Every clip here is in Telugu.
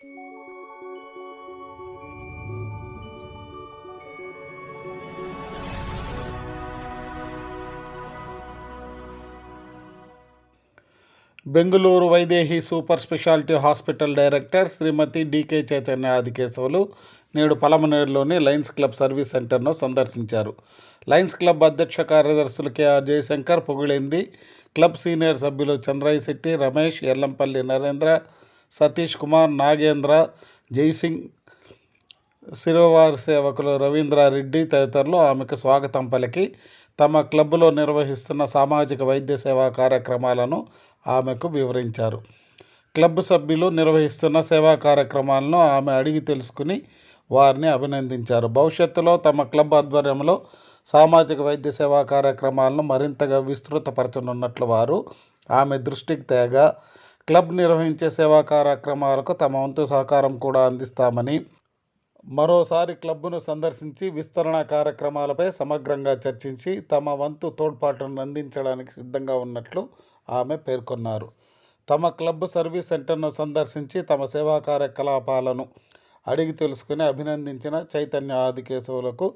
Bengaluru Vaidehi super speciality hospital director Shrimati DK Chaitanya Adikesavulu నేడు పలమనేరులోని లయన్స్ క్లబ్ సర్వీస్ సెంటర్ను సందర్శించారు. లయన్స్ క్లబ్ అధ్యక్ష కార్యదర్శులు కెఆర్ జయశంకర్ పొగిళింది క్లబ్ సీనియర్ సభ్యులు చంద్రయ్య శెట్టి రమేష్ ఎల్లంపల్లి నరేంద్ర సతీష్ కుమార్ నాగేంద్ర జైసింగ్ శిరోవారి సేవకులు రవీంద్రారెడ్డి తదితరులు ఆమెకు స్వాగతం పలికి తమ క్లబ్లో నిర్వహిస్తున్న సామాజిక వైద్య సేవా కార్యక్రమాలను ఆమెకు వివరించారు. క్లబ్ సభ్యులు నిర్వహిస్తున్న సేవా కార్యక్రమాలను ఆమె అడిగి తెలుసుకుని వారిని అభినందించారు. భవిష్యత్తులో తమ క్లబ్ ఆధ్వర్యంలో సామాజిక వైద్య సేవా కార్యక్రమాలను మరింతగా విస్తృతపరచనున్నట్లు వారు ఆమె దృష్టికి తేగా క్లబ్ నిర్వహించే సేవా కార్యక్రమాలకు తమ వంతు సహకారం కూడా అందిస్తామని మరోసారి క్లబ్ను సందర్శించి విస్తరణ కార్యక్రమాలపై సమగ్రంగా చర్చించి తమ వంతు తోడ్పాటును అందించడానికి సిద్ధంగా ఉన్నట్లు ఆమె పేర్కొన్నారు. తమ క్లబ్ సర్వీస్ సెంటర్ను సందర్శించి తమ సేవా కార్యకలాపాలను అడిగి తెలుసుకుని అభినందించిన Chaitanya ఆదికేశవులకు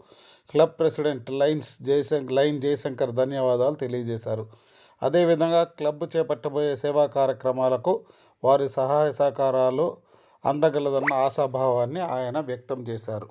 club president Lions Jayashankar Lion Jayashankar ధన్యవాదాలు తెలియజేశారు. అదేవిధంగా క్లబ్ చేపట్టబోయే సేవా కార్యక్రమాలకు వారి సహాయ సహకారాలు అందగలదన్న ఆశాభావాన్ని ఆయన వ్యక్తం చేశారు.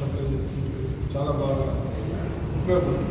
సప్లై చేస్తుంది చాలా బాగా. ఉపయోగపడుతుంది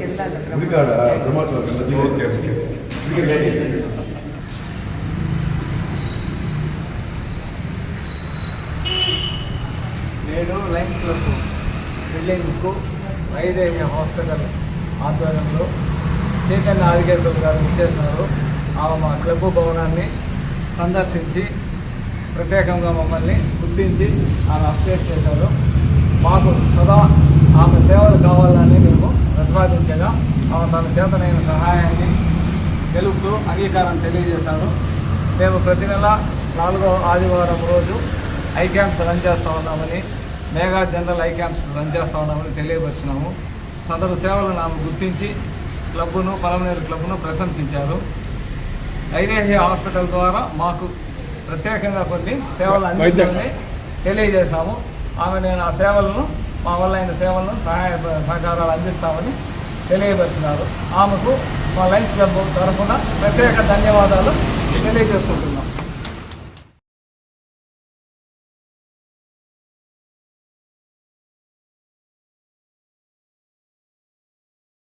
వెళ్ళాలి నేను లైన్స్ క్లబ్ బిల్డింగ్కు వైదేహి హాస్పిటల్ ఆధ్వర్యంలో చైతన్య ఆదికేశ్వర గారు ఇచ్చేసినారు ఆమె మా క్లబ్ భవనాన్ని సందర్శించి ప్రత్యేకంగా మమ్మల్ని గుర్తించి ఆమె అప్డేట్ చేశారు. మాకు సదా ఆమె సేవలు ఆమె తన చేతనైన సహాయాన్ని తెలుపుతూ అంగీకారం తెలియజేశారు. మేము ప్రతి నెల నాలుగో ఆదివారం రోజు ఐ క్యాంప్స్ రన్ చేస్తూ ఉన్నామని mega general eye camps run చేస్తూ ఉన్నామని తెలియపరిచినాము. సదరు సేవలను ఆమె గుర్తించి క్లబ్ను పలమనేరు క్లబ్ను ప్రశంసించారు. ఐదేహి హాస్పిటల్ ద్వారా మాకు ప్రత్యేకంగా కొన్ని సేవలు అందించాలని తెలియజేశాము. ఆమె నేను ఆ సేవలను మా వల్ల అయిన సేవలను సహాయ సహకారాలు అందిస్తామని తెలియపరిచినారు. ఆమెకు మా లైన్స్ క్లబ్ తరఫున ప్రత్యేక ధన్యవాదాలు తెలియజేసుకుంటున్నాను.